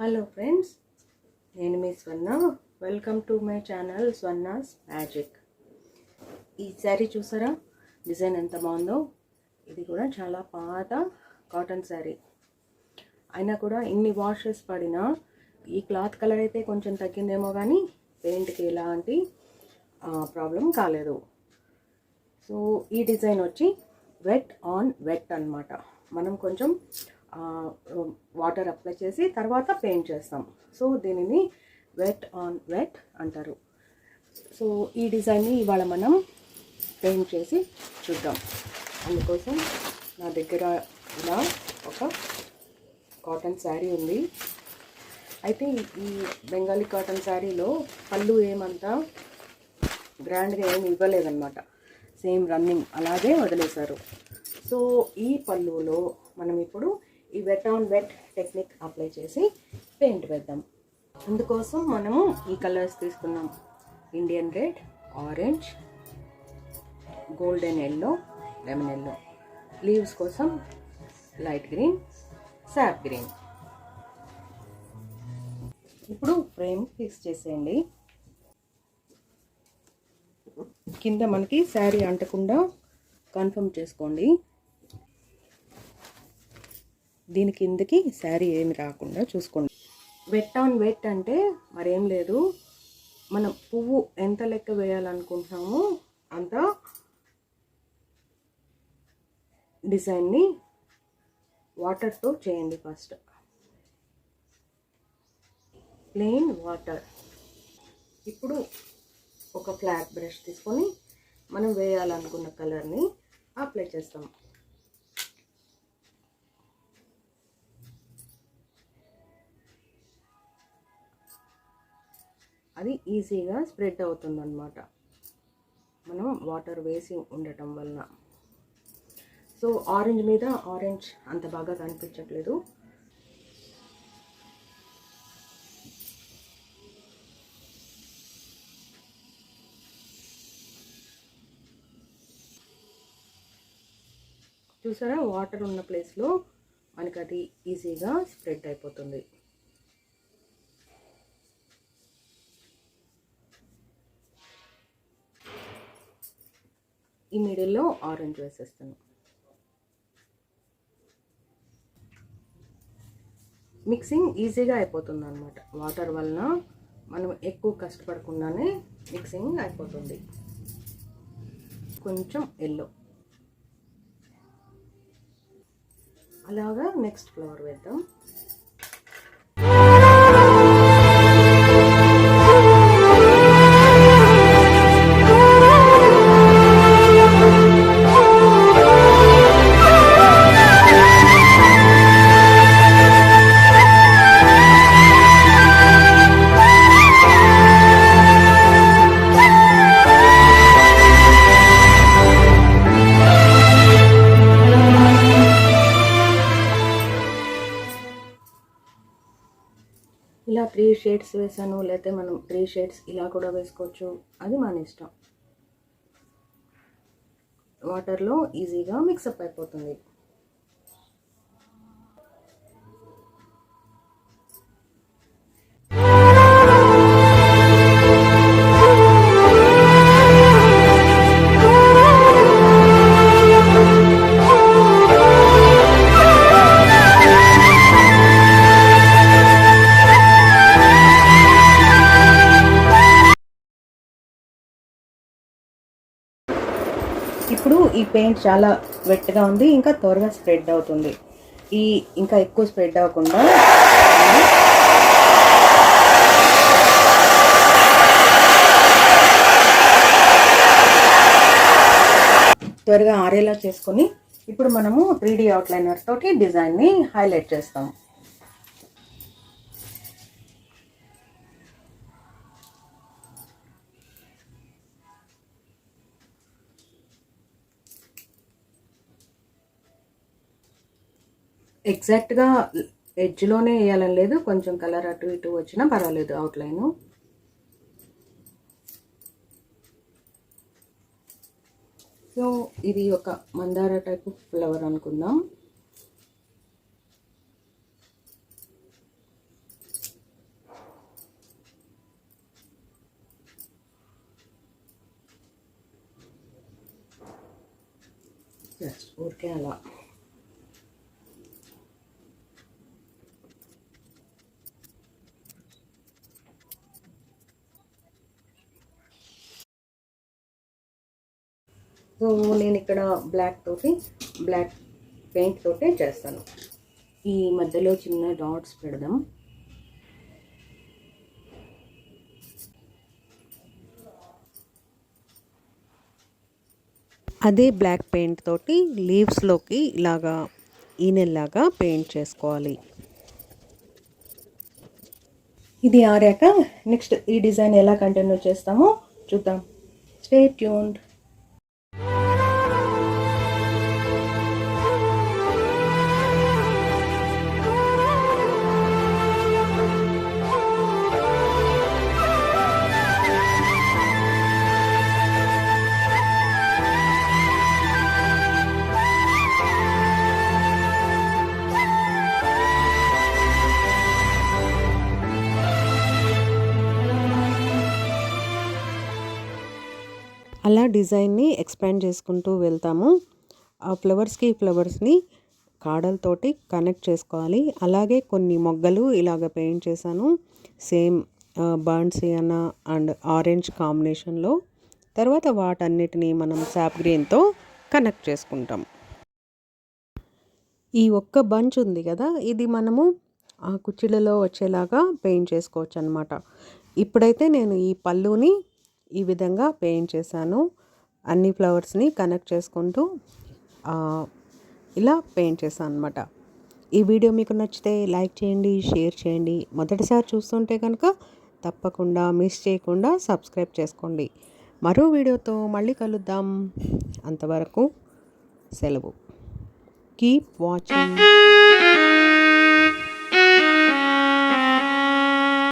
Hello friends నేను మీ Swarna. Welcome to my channel Swarna's magic ఈ శారీ చూసారా? డిజైన్ ఎంత బాగుందో. ఇది కూడా చాలా పాత కాటన్ శారీ అయినా కూడా ఇన్ని వాషెస్ పడినా ఈ క్లాత్ కలర్ అయితే కొంచెం తగ్గిందేమో కానీ పెయింట్కి ఎలాంటి ప్రాబ్లం కాలేదు. సో ఈ డిజైన్ వచ్చి వెట్ ఆన్ వెట్ అన్నమాట. మనం కొంచెం వాటర్ అప్లై చేసి తర్వాత పెయింట్ చేస్తాం. సో దీనిని వెట్ ఆన్ వెట్ అంటారు. సో ఈ డిజైన్ని ఇవాళ మనం పెయింట్ చేసి చూద్దాం. అందుకోసం నా దగ్గర ఇలా ఒక కాటన్ శారీ ఉంది. అయితే ఈ బెంగాలీ కాటన్ శారీలో పళ్ళు ఏమంతా గ్రాండ్గా ఏమి ఇవ్వలేదన్నమాట. సేమ్ రన్నింగ్ అలాగే వదిలేశారు. సో ఈ పళ్ళులో మనం ఇప్పుడు ఈ wet on wet technique apply చేసి పెయింట్ వేద్దాం. అందుకోసం మనము ఈ కలర్స్ తీసుకున్నాం. Indian red orange golden yellow lemon yellow leaves కోసం లైట్ గ్రీన్ సాప్ గ్రీన్ ఇప్పుడు ఫ్రేమ్ ఫిక్స్ చేసేయండి. కింద మనకి శారీ అంటకుండా కన్ఫర్మ్ చేసుకోండి. దీని కిందకి శారీ ఏమి రాకుండా చూసుకోండి. వెట్ ఆన్ వెట్ అంటే మరేం లేదు. మనం పువ్వు ఎంత లెక్క వేయాలనుకుంటున్నామో అంత డిజైన్ని వాటర్తో చేయండి ఫస్ట్ ప్లెయిన్ వాటర్ ఇప్పుడు ఒక ఫ్లాట్ బ్రష్ తీసుకొని మనం వేయాలనుకున్న కలర్ని అప్లై చేస్తాం. అది ఈజీగా స్ప్రెడ్ అవుతుందన్నమాట. మనం వాటర్ వేసి ఉండటం వలన. సో ఆరెంజ్ మీద ఆరెంజ్ అంత బాగా కనిపించట్లేదు. చూసారా? వాటర్ ఉన్న ప్లేస్లో మనకి అది ఈజీగా స్ప్రెడ్ అయిపోతుంది. ఈ మిడిల్లో ఆరెంజ్ వేసేస్తాను. మిక్సింగ్ ఈజీగా అయిపోతుంది అనమాట వాటర్ వలన మనం ఎక్కువ కష్టపడకుండానే మిక్సింగ్ అయిపోతుంది. కొంచెం ఎల్లో. అలాగా నెక్స్ట్ ఫ్లవర్ వేద్దాం. త్రీ షేడ్స్ వేసాను లేకపోతే మనం త్రీ షేడ్స్ ఇలా కూడా వేసుకోవచ్చు. అది మన ఇష్టం. వాటర్లో ఈజీగా మిక్సప్ అయిపోతుంది. ఇప్పుడు ఈ పెయింట్ చాలా వెట్గా ఉంది ఇంకా త్వరగా స్ప్రెడ్ అవుతుంది. ఈ ఇంకా ఎక్కువ స్ప్రెడ్ అవ్వకుండా త్వరగా ఆరేలా చేసుకొని ఇప్పుడు మనము త్రీ డీ అవుట్లైనర్ తోటి డిజైన్ని హైలైట్ చేస్తాం ఎగ్జాక్ట్గా ఎడ్జ్లోనే వేయాలని లేదు. కొంచెం కలర్ అటు ఇటు వచ్చినా పర్వాలేదు అవుట్లైను సో ఇది ఒక మందార టైప్ ఫ్లవర్ అనుకుందాం. జస్ట్ ఊరికే అలా. సో నేను ఇక్కడ బ్లాక్ తోటి బ్లాక్ పెయింట్ తోటే చేస్తాను. ఈ మధ్యలో చిన్న డాట్స్ పెడదాం. అదే బ్లాక్ పెయింట్ తోటి లీవ్స్లోకి ఇలాగా ఈనెల్లాగా పెయింట్ చేసుకోవాలి. ఇది ఆరాక నెక్స్ట్ ఈ డిజైన్ ఎలా కంటిన్యూ చేస్తామో చూద్దాం. స్టే ట్యూన్డ్ అలా డిజైన్ని ఎక్స్పాండ్ చేసుకుంటూ వెళ్తాము. ఆ ఫ్లవర్స్కి ఫ్లవర్స్ని కాడలతోటి కనెక్ట్ చేసుకోవాలి. అలాగే కొన్ని మొగ్గలు ఇలాగ పెయింట్ చేశాను. సేమ్ బాన్సియానా అండ్ ఆరెంజ్ కాంబినేషన్లో. తర్వాత వాటన్నిటిని మనం సాప్ గ్రీన్తో కనెక్ట్ చేసుకుంటాం. ఈ ఒక్క బంచ్ ఉంది కదా ఇది మనము ఆ కుర్చీలలో వచ్చేలాగా పెయింట్ చేసుకోవచ్చు అనమాట ఇప్పుడైతే నేను ఈ పళ్ళుని ఈ విధంగా పెయింట్ చేశాను. అన్ని ఫ్లవర్స్ని కనెక్ట్ చేసుకుంటూ ఇలా పెయింట్ చేశాను అనమాట ఈ వీడియో మీకు నచ్చితే లైక్ చేయండి షేర్ చేయండి. మొదటిసారి చూస్తుంటే కనుక తప్పకుండా మిస్ చేయకుండా సబ్స్క్రైబ్ చేసుకోండి. మరో వీడియోతో మళ్ళీ కలుద్దాం. అంతవరకు సెలవు. Keep watching.